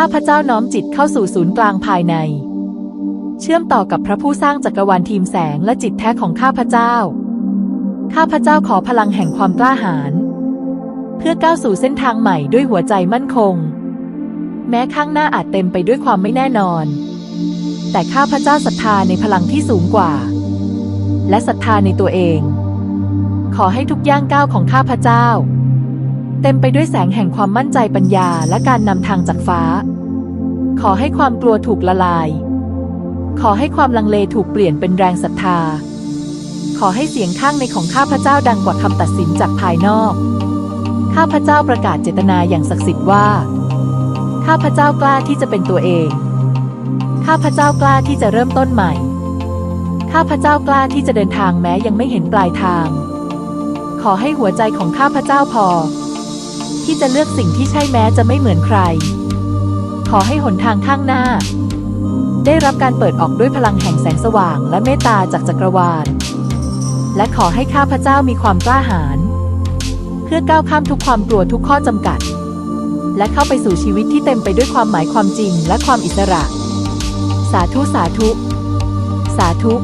ข้าพเจ้าน้อมจิตเข้าสู่ศูนย์กลางภายใน เชื่อมต่อกับพระผู้สร้างจักรวาลทีมแสงและจิตแท้ของข้าพเจ้า ข้าพเจ้าขอพลังแห่งความกล้าหาญเพื่อก้าวสู่เส้นทางใหม่ด้วยหัวใจมั่นคง แม้ข้างหน้าอาจเต็มไปด้วยความไม่แน่นอน แต่ข้าพเจ้าศรัทธาในพลังที่สูงกว่า และศรัทธาในตัวเอง ขอให้ทุกย่างก้าวของข้าพเจ้า เต็มไปด้วยแสงแห่งความมั่นใจปัญญาและการนำทางจากฟ้า ขอให้ความกลัวถูกละลาย ขอให้ความลังเลถูกเปลี่ยนเป็นแรงศรัทธา ขอให้เสียงข้างในของข้าพเจ้าดังกว่าคำตัดสินจากภายนอก ข้าพเจ้าประกาศเจตนาอย่างศักดิ์สิทธิ์ว่า ข้าพเจ้ากล้าที่จะเป็นตัวเอง ข้าพเจ้ากล้าที่จะเริ่มต้นใหม่ ข้าพเจ้ากล้าที่จะเดินทางแม้ยังไม่เห็นปลายทาง ขอให้หัวใจของข้าพเจ้าพอ ที่จะเลือกสิ่งที่ใช่แม้จะไม่เหมือนใคร ขอให้หนทางข้างหน้า ได้รับการเปิดออกด้วยพลังแห่งแสงสว่างและเมตตาจากจักรวาล และขอให้ข้าพเจ้ามีความกล้าหาญเพื่อก้าวข้ามทุกความกลัวทุกข้อจำกัด และเข้าไปสู่ชีวิตที่เต็มไปด้วยความหมายความจริงและความอิสระ สาธุสาธุ สาธุ